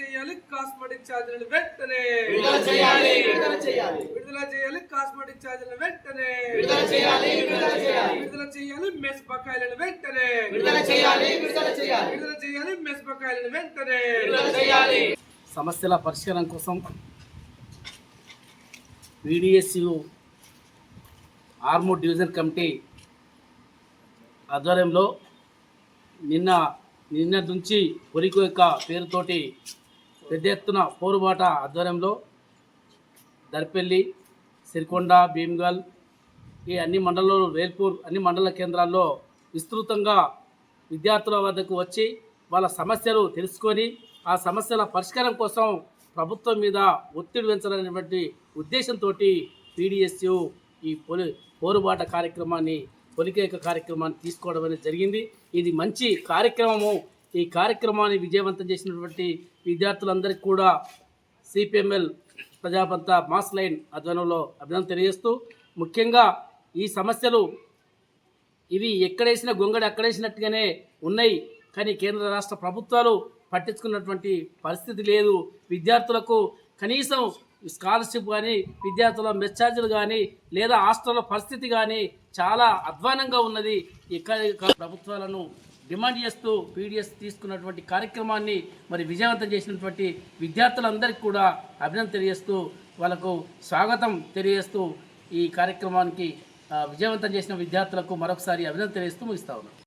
చేయాలి కాస్మెటిక్ ఛార్జీలను వెంటనే. విడుదల చేయాలి విడుదల చేయాలి. విడుదల చేయాలి కాస్మెటిక్ ఛార్జీలను వెంటనే. విడుదల చేయాలి విడుదల చేయాలి. విడుదల చేయాలి మెస్ బకాయిలను వెంటనే. విడుదల చేయాలి విడుదల చేయాలి. విడుదల చేయాలి మెస్ బకాయిలను వెంటనే. విడుదల చేయాలి. సమస్యల పరిష్కారం కోసం వీడిఎస్యు ఆర్మూర్ డివిజన్ కమిటీ ఆధ్వర్యంలో నిన్న నిన్న నుంచి పొరికు యొక్క పేరుతోటి పెద్ద ఎత్తున పోరుబాట ఆధ్వర్యంలో దర్పెల్లి సిరికొండ భీమ్గల్ ఈ అన్ని మండలాలు వేల్పూర్ అన్ని మండల కేంద్రాల్లో విస్తృతంగా విద్యార్థుల వద్దకు వచ్చి వాళ్ళ సమస్యలు తెలుసుకొని ఆ సమస్యల పరిష్కారం కోసం ప్రభుత్వం మీద ఒత్తిడి పెంచాలనేటువంటి ఉద్దేశంతో పీడిఎస్యు ఈ పొలి పోరుబాట కార్యక్రమాన్ని పొలికేక కార్యక్రమాన్ని తీసుకోవడం అనేది జరిగింది. ఇది మంచి కార్యక్రమము. ఈ కార్యక్రమాన్ని విజయవంతం చేసినటువంటి విద్యార్థులందరికీ కూడా సిపిఎంఎల్ ప్రజాపంత మాస్ లైన్ ఆధ్వర్యంలో అభినందన తెలియజేస్తూ ముఖ్యంగా ఈ సమస్యలు ఇవి ఎక్కడేసిన గొంగడి అక్కడేసినట్టుగానే ఉన్నాయి. కానీ కేంద్ర రాష్ట్ర ప్రభుత్వాలు పట్టించుకున్నటువంటి పరిస్థితి లేదు. విద్యార్థులకు కనీసం స్కాలర్షిప్ కానీ విద్యార్థుల మెచ్చార్జీలు కానీ లేదా హాస్టల్ల పరిస్థితి కానీ చాలా అధ్వానంగా ఉన్నది. ఇక్కడ ప్రభుత్వాలను డిమాండ్ చేస్తూ పీడిఎస్ తీసుకున్నటువంటి కార్యక్రమాన్ని మరి విజయవంతం చేసినటువంటి విద్యార్థులందరికీ కూడా అభినందన తెలియజేస్తూ వాళ్ళకు స్వాగతం తెలియజేస్తూ ఈ కార్యక్రమానికి విజయవంతం చేసిన విద్యార్థులకు మరొకసారి అభినందన తెలియజేస్తూ ముగిస్తా ఉన్నాను